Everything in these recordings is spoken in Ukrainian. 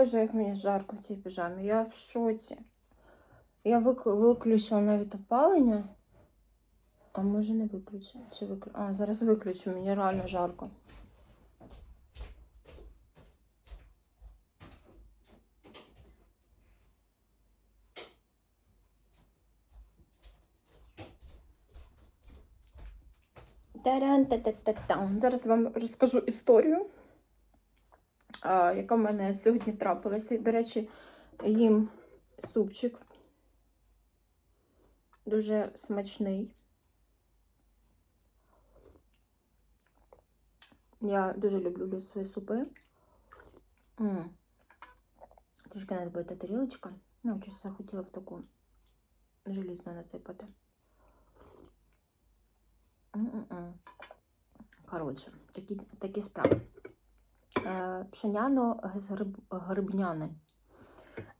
Боже, як мені жарко в цій піжамі. Я в шоці. Я вик- виключила навіть опалення. А може не виключила? Чи виклю... А, зараз виключу, мені реально жарко. Таран-та-та-та-там. Зараз вам розкажу історію, яка в мене сьогодні трапилася. До речі, їм супчик дуже смачний. Я дуже люблю свої супи. Трішки надбита тарілочка. Ну, щось захотіла в таку желізну насипати. Коротше, такі, такі справи. Е, пшеняно з гриб, грибняни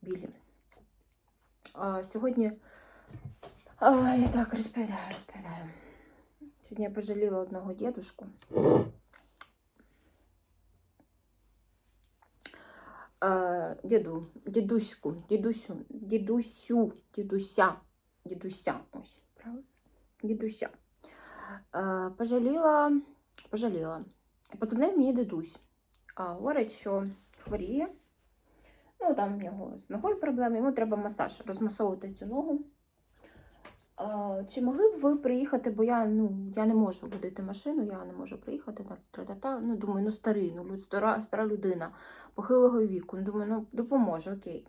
білі. А, сьогодні. Я так розповідаю, розповідаю. Сьогодні я пожаліла одного дідушку. Е, діду, дідуську, дідусю, дідусю, дідуся, дідуся. Ось, правильно? Дідуся. Е, пожаліла, пожаліла. Подзвонив мені дідусь. А, говорить, що хворіє. Ну, там в нього з ногою проблеми, йому треба масаж, розмасовувати цю ногу. А, чи могли б ви приїхати, бо я, ну, я не можу водити машину, я не можу приїхати. та- Тра-та-та. Ну, думаю, ну старий, ну, стара, стара людина, похилого віку. Ну, думаю, ну допоможе, окей.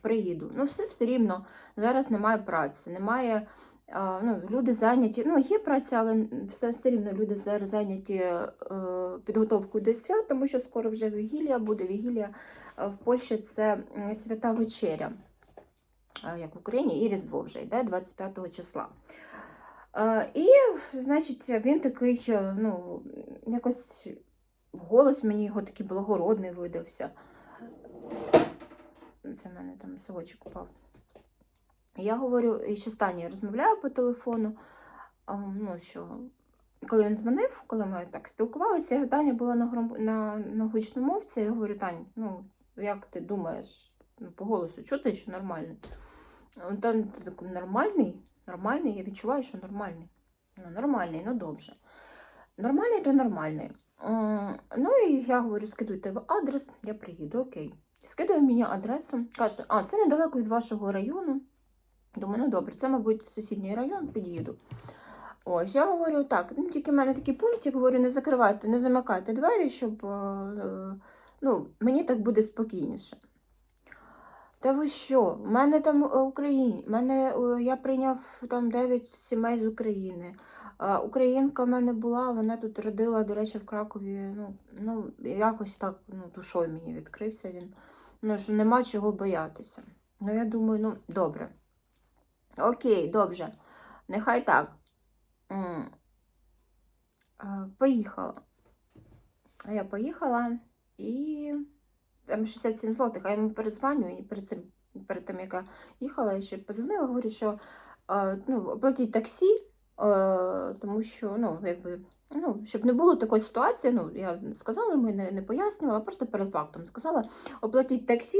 Приїду. Ну, все все рівно. Зараз немає праці, немає. Ну, люди зайняті, ну, є праця, але все, все рівно люди зараз зайняті е, підготовкою до свят, тому що скоро вже вігілія буде. Вігілія е, в Польщі це свята вечеря, е, як в Україні, і Різдво вже йде 25 числа. Е, І, значить, він такий, е, ну, якось голос мені його такий благородний видався. Це в мене там совочок упав. Я говорю, і ще Стані розмовляю по телефону. Ну, що, коли він дзвонив, коли ми так спілкувалися, Таня була на, гром... на, на гучномовці, я говорю, Тань, ну, як ти думаєш, ну, по голосу, чути, що нормально? Там такий нормальний, нормальний, я відчуваю, що нормальний. Ну, нормальний, ну добре. Нормальний, то нормальний. Ну і я говорю, скидуйте адрес, я приїду, окей. Скидує мені адресу, каже, а, це недалеко від вашого району. Думаю, ну добре, це, мабуть, сусідній район, під'їду. Ось, я говорю так, ну тільки в мене такий пунктик, говорю, не закривайте, не замикайте двері, щоб е, е, ну, мені так буде спокійніше. Та ви що? У мене там е, Україні, мене, я прийняв там 9 сімей з України. Українка в мене була, вона тут родила, до речі, в Кракові. Ну, ну якось так ну, душою мені відкрився він. Ну, що нема чого боятися. Ну, я думаю, ну, добре. Окей, добре. Нехай так. Поїхала. А Я поїхала і там 67 злотих, а я йому передзвоню і перед цим, перед тим, як я їхала, я ще позвонила, говорю, що ну, оплатіть таксі, тому що, ну, якби, ну, щоб не було такої ситуації, ну, я сказала йому, не, не пояснювала, просто перед фактом сказала, оплатіть таксі,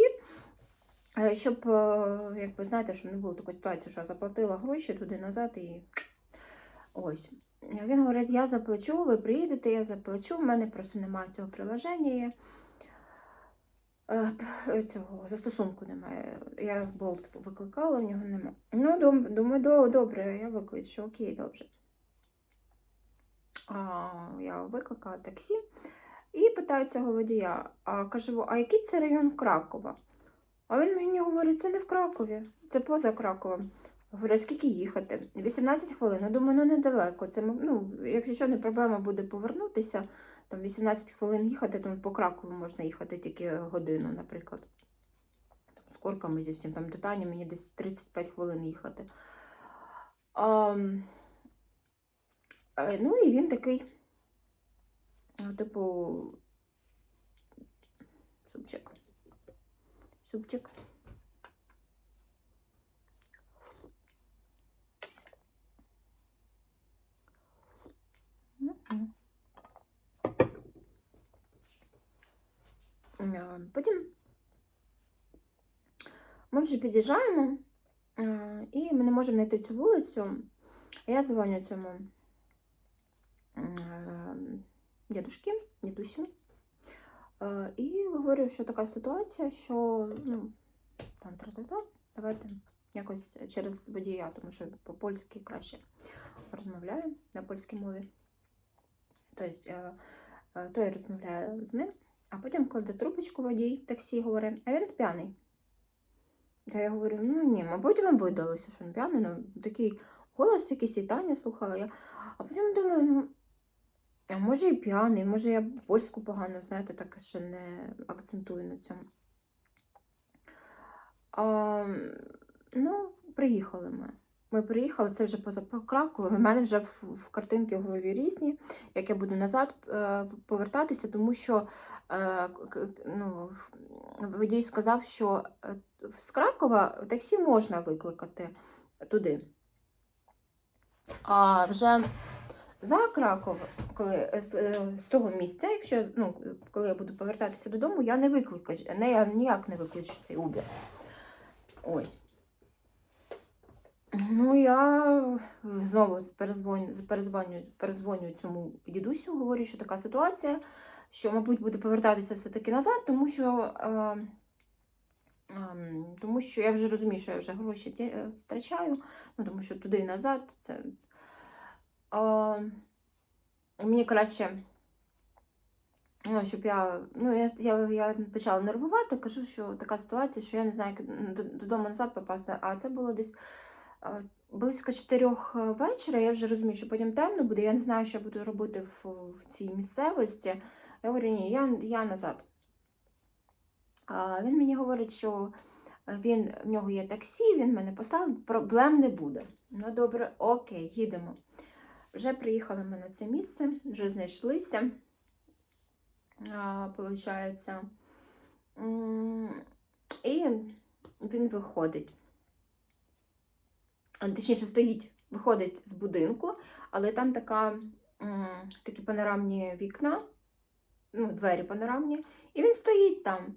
щоб, е, якби, знаєте, щоб не було такої ситуації, що я заплатила гроші туди-назад і ось. Він говорить, я заплачу, ви приїдете, я заплачу, в мене просто немає цього приложення. Е, Цього застосунку немає. Я болт викликала, в нього немає. Ну, думаю, «До- добре, я викличу, окей, добре. А, я викликала таксі і питаю цього водія, а кажу, а який це район Кракова? А він мені говорить, це не в Кракові, це поза Краковом. Говорю, «А скільки їхати? 18 хвилин. Ну, думаю, ну недалеко. Це, ну, якщо що, не проблема буде повернутися, там 18 хвилин їхати, то по Кракову можна їхати тільки годину, наприклад. З корками зі всім там до мені десь 35 хвилин їхати. А, е, ну і він такий, типу, супчик. Супчик. Потім Ми вже під'їжджаємо, і ми не можемо знайти цю вулицю. Я дзвоню цьому дідушки, дідусю. Е, І говорю, що така ситуація, що ну, там тра-та-та, давайте якось через водія, тому що по-польськи краще розмовляю на польській мові. Тобто, е, е, то я розмовляю з ним, а потім кладе трубочку водій таксі говорить, а він п'яний. Та я говорю, ну ні, мабуть, вам видалося, що він п'яний, ну такий голос, якийсь і Таня слухала я. А потім думаю, ну, а може і п'яний, може я польську погано, знаєте, так ще не акцентую на цьому. А, ну, приїхали ми. Ми приїхали, це вже поза Краковом. У мене вже в, картинки в голові різні, як я буду назад е, повертатися, тому що е, ну, водій сказав, що е, з Кракова таксі можна викликати туди. А вже за Краков, коли е, з, е, з того місця, якщо ну, коли я буду повертатися додому, я не викликаю, не, я ніяк не виключу цей Uber. Ось. Ну, я знову перезвоню, перезвоню, перезвоню цьому дідусю, говорю, що така ситуація, що, мабуть, буду повертатися все-таки назад, тому що, е, ем, тому що я вже розумію, що я вже гроші е, втрачаю, ну, тому що туди і назад це. Мені краще, ну, щоб я, ну, я, я, я почала нервувати, кажу, що така ситуація, що я не знаю, як додому назад попасти, а це було десь близько чотирьох е, вечора. Я вже розумію, що потім темно буде. Я не знаю, що я буду робити в, в цій місцевості. Я говорю, ні, я, я назад. А він мені говорить, що він, в нього є таксі, він мене поставив, проблем не буде. Ну, добре, окей, їдемо. Вже приїхали ми на це місце, вже знайшлися. А. І він виходить. Точніше, стоїть, виходить з будинку, але там така, такі панорамні вікна, ну, двері панорамні, і він стоїть там.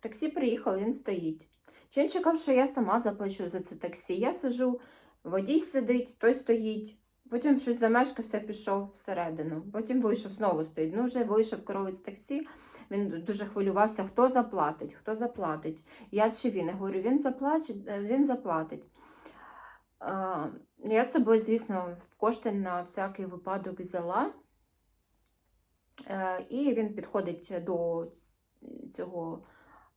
Таксі приїхало, він стоїть. Чи він чекав, що я сама заплачу за це таксі? Я сижу, водій сидить, той стоїть. Потім щось замешкався, пішов всередину. Потім вийшов, знову стоїть. Ну, вже вийшов коровець таксі. Він дуже хвилювався, хто заплатить, хто заплатить. Я чи він? Я говорю, він заплатить, е, він заплатить. Я з собою, звісно, кошти на всякий випадок взяла. Е, І він підходить до цього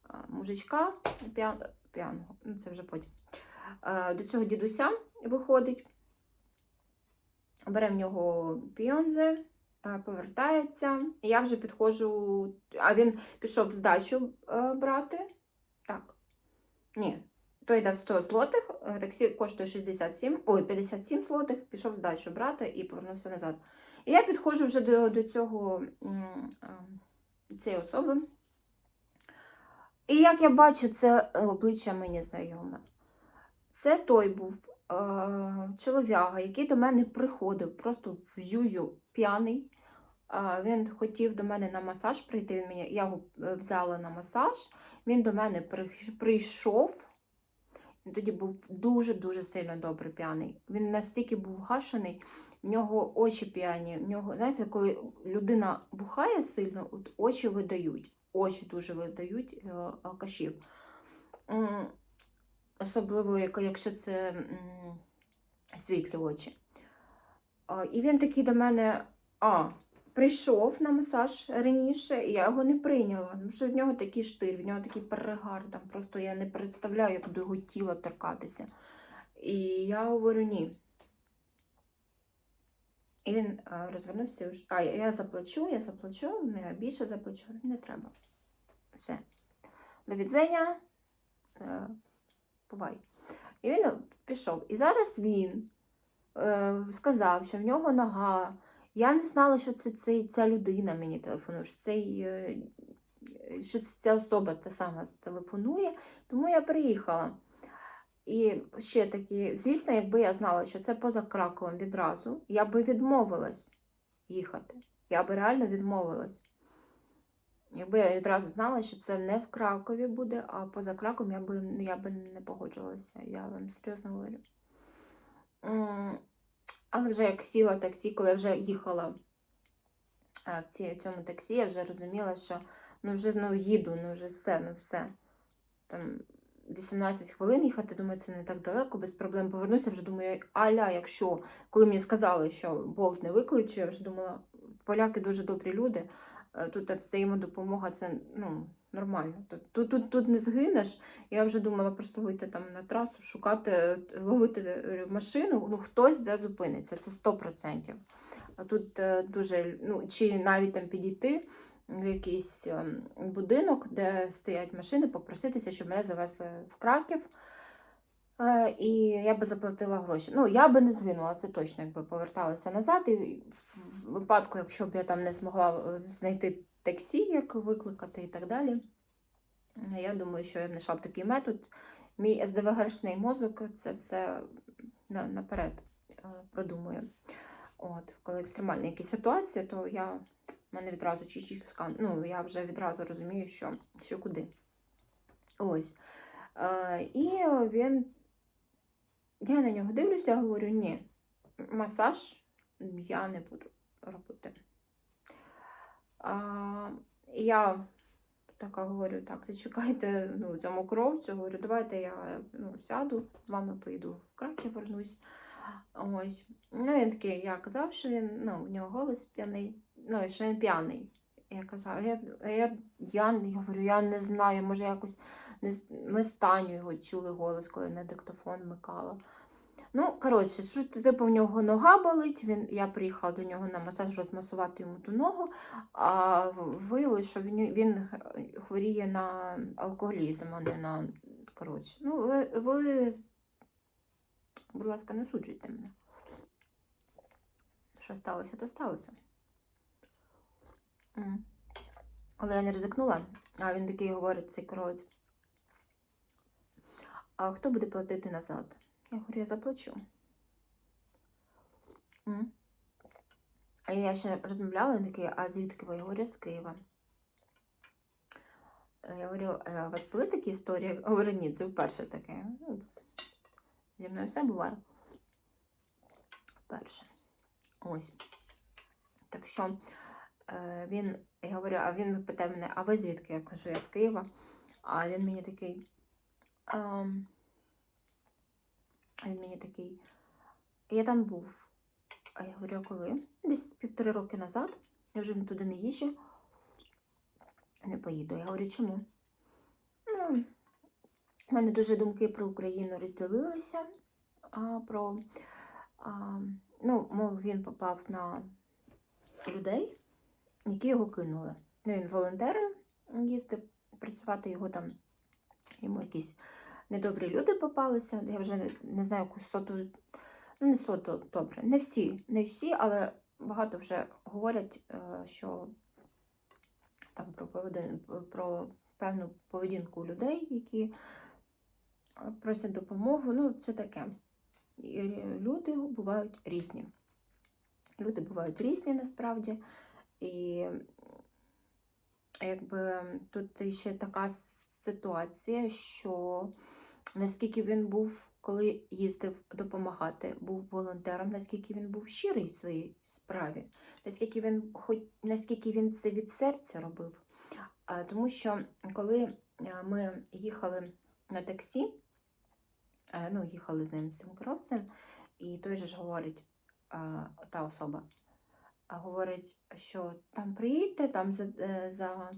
е, мужичка п'яного, ну це вже потім. До цього дідуся виходить, бере в нього піонзе, е, повертається. Я вже підходжу, а він пішов здачу е, брати. Так. Ні, той дав 100 злотих, таксі коштує 67, ой, 57 злотих, пішов здачу брати і повернувся назад. І я підходжу вже до, до цього е, цієї особи. І як я бачу, це обличчя мені знайоме. Це той був чолов'яга, який до мене приходив, просто в зюзю п'яний. Е, він хотів до мене на масаж прийти. Він мені, я його е, взяла на масаж. Він до мене прийшов. Він тоді був дуже-дуже сильно добре п'яний. Він настільки був гашений, в нього очі п'яні. В нього, знаєте, коли людина бухає сильно, от очі видають. Очі дуже видають е, алкашів. М, Особливо, якщо це світлі очі. І він такий до мене, а, прийшов на масаж раніше, і я його не прийняла. Тому що в нього такий штир, в нього такий перегар, там просто я не представляю, як до його тіла торкатися. І я говорю ні. І він розвернувся, а я заплачу, я заплачу, не більше заплачу, не треба. Все. До відзення, е, бувай. І він пішов. І зараз він е, сказав, що в нього нога. Я не знала, що це, це ця людина мені телефонує, що, цей, е, що ця особа та сама телефонує, тому я приїхала. І ще такі, звісно, якби я знала, що це поза Краковом відразу, я би відмовилась їхати. Я би реально відмовилась. Якби я відразу знала, що це не в Кракові буде, а поза Краком я би, я би не погоджувалася. Я вам серйозно говорю. Але вже як сіла таксі, коли я вже їхала е, в цьому таксі, я вже розуміла, що ну вже ну, їду, ну вже все, ну все. Там 18 хвилин їхати, думаю, це не так далеко, без проблем повернуся. Вже думаю, аля, якщо, коли мені сказали, що болт не викличе, я вже думала, поляки дуже добрі люди. Е, Тут взаємодопомога, це ну, нормально. Тут, тут, тут, не згинеш. Я вже думала просто вийти там на трасу, шукати, е, ловити е, машину. Ну, хтось де зупиниться, це 100%. А тут дуже, ну, чи навіть там підійти в якийсь ем, будинок, де стоять машини, попроситися, щоб мене завезли в Краків. Е, І я би заплатила гроші. Ну, я би не згинула, це точно, якби поверталася назад. І в випадку, якщо б я там не змогла е, знайти таксі, як викликати і так далі. Я думаю, що я знайшла б такий метод. Мій СДВГшний мозок це все наперед е, продумує. От, коли екстремальні якісь ситуації, то я мене відразу чуть-чуть скан. Ну, я вже відразу розумію, що, що куди. Ось. І він. Я на нього дивлюся, говорю, ні, масаж я не буду робити. А, я така говорю, так, зачекайте ну, цьому кровцю, говорю, давайте я ну, сяду, з вами поїду в Краків, вернусь. Ось. Ну, він такий, я казав, що він, ну, в нього голос п'яний, ну, що він п'яний. Я казала, я, я, я, я говорю, я не знаю, може якось ми з Таню його чули голос, коли на диктофон вмикала. Ну, коротше, що типу в нього нога болить. Він, я приїхала до нього на масаж розмасувати йому ту ногу, а виявилося, що він, він хворіє на алкоголізм, а не на. Коротше, ну, ви, ви, будь ласка, не суджуйте мене. Що сталося, то сталося. Але я не ризикнула, а він такий говорить, цей кровець. А хто буде платити назад? Я говорю, я заплачу. А я ще розмовляла, він такий, а звідки ви? Я говорю, з Києва. Е, Я говорю, а у вас були такі історії? Говорю, ні, це вперше таке. Ну, Зі мною все буває. Вперше. Ось. Так що е, він, я говорю, а він питає мене, а ви звідки? Я кажу, я з Києва. А він мені такий. ем, а він мені такий. Я там був. А я говорю, а коли? Десь півтори роки назад. Я вже туди не їжджу. Не поїду. Я говорю, чому? Ну, у мене дуже думки про Україну розділилися. А, про, а, ну, мов він попав на людей, які його кинули. Ну, він волонтером їздив працювати, його там йому якісь недобрі люди попалися. Я вже не, не знаю, яку соту, ну не соту, добре, не всі, не всі, але багато вже говорять, е, що там про, про певну поведінку людей, які е, просять допомогу. Ну, це таке. Люди бувають різні. Люди бувають різні насправді. І якби тут ще така ситуація, що наскільки він був, коли їздив допомагати, був волонтером, наскільки він був щирий в своїй справі, наскільки він хоч наскільки він це від серця робив. Тому що коли е, ми їхали на таксі, е, ну, їхали з ним з цим керовцем, і той же ж говорить, е, та особа, говорить, що там приїдьте, там за, за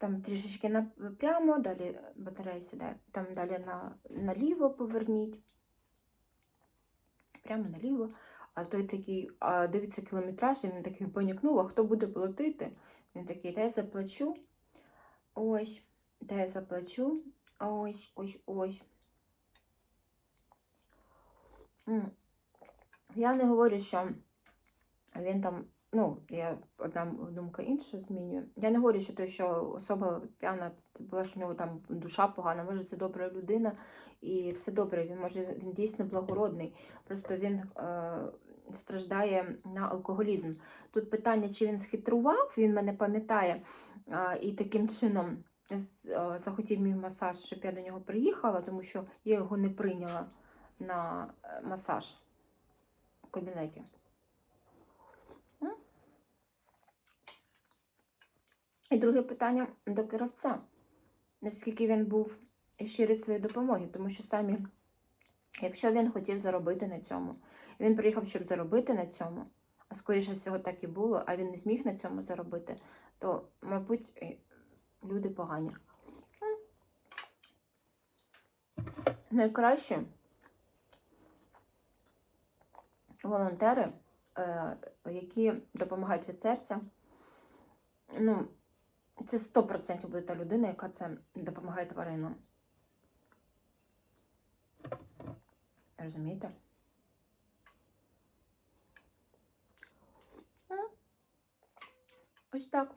там трішечки напрямо, далі батарея сідає, там далі на, наліво поверніть. Прямо наліво. А той такий, а дивиться кілометраж, і він такий понікнув, а хто буде платити? Він такий, та я заплачу. Ось, та я заплачу. Ось, ось, ось. Я не говорю, що він там, ну, я одна думка іншу змінюю. Я не говорю, що той, що особа п'яна, була, що в нього там душа погана, може це добра людина і все добре. Він може він дійсно благородний. Просто він е, страждає на алкоголізм. Тут питання, чи він схитрував, він мене пам'ятає, а, і таким чином з- захотів мій масаж, щоб я до нього приїхала, тому що я його не прийняла на е, масаж у кабінеті. І друге питання до кравця. Наскільки він був щирий в своїй допомогі, тому що самі, якщо він хотів заробити на цьому, він приїхав, щоб заробити на цьому, а скоріше всього так і було, а він не зміг на цьому заробити, то, мабуть, е, люди погані. Найкраще волонтери, е, які допомагають від серця. Ну, це 100% буде та людина, яка це допомагає тваринам. Розумієте? Ось так.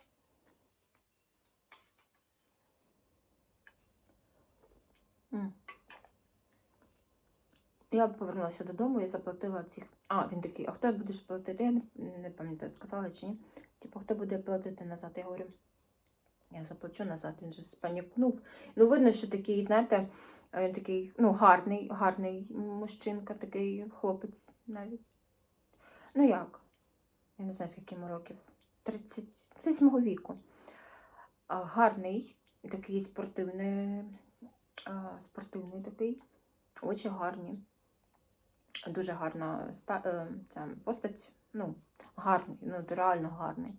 Я повернулася додому і заплатила цих. А, він такий, а хто будеш платити? Я не пам'ятаю, сказала чи ні. Типу, хто буде платити назад? Я говорю, я заплачу назад. Він же спанікнув. Ну, видно, що такий, знаєте, він такий, ну, гарний, гарний мужчинка, такий хлопець навіть. Ну як? Я не знаю, скільки йому років. 30, десь мого віку. А, гарний, такий спортивний, а, спортивний такий, очі гарні. Дуже гарна ста, е, ця постать, ну, гарний, ну, реально гарний.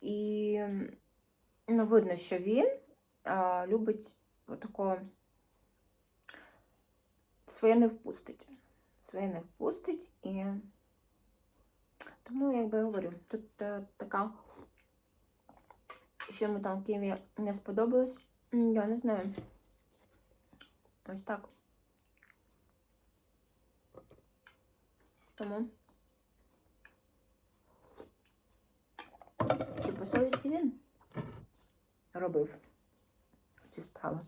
І ну, видно, що він а, любить отако своє не впустить. Своє не впустить і тому, як би я говорю, тут е, така, що йому там в Києві не сподобалось, я не знаю. Ось так. Тому. Чи по совісті він робив ці справи?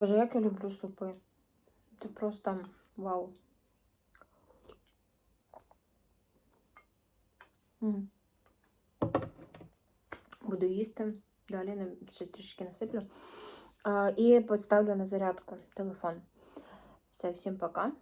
Боже, як я люблю супи. Це просто вау. Буду їсти. Далі ще трішки насиплю. І поставлю на зарядку телефон. Все, всім пока.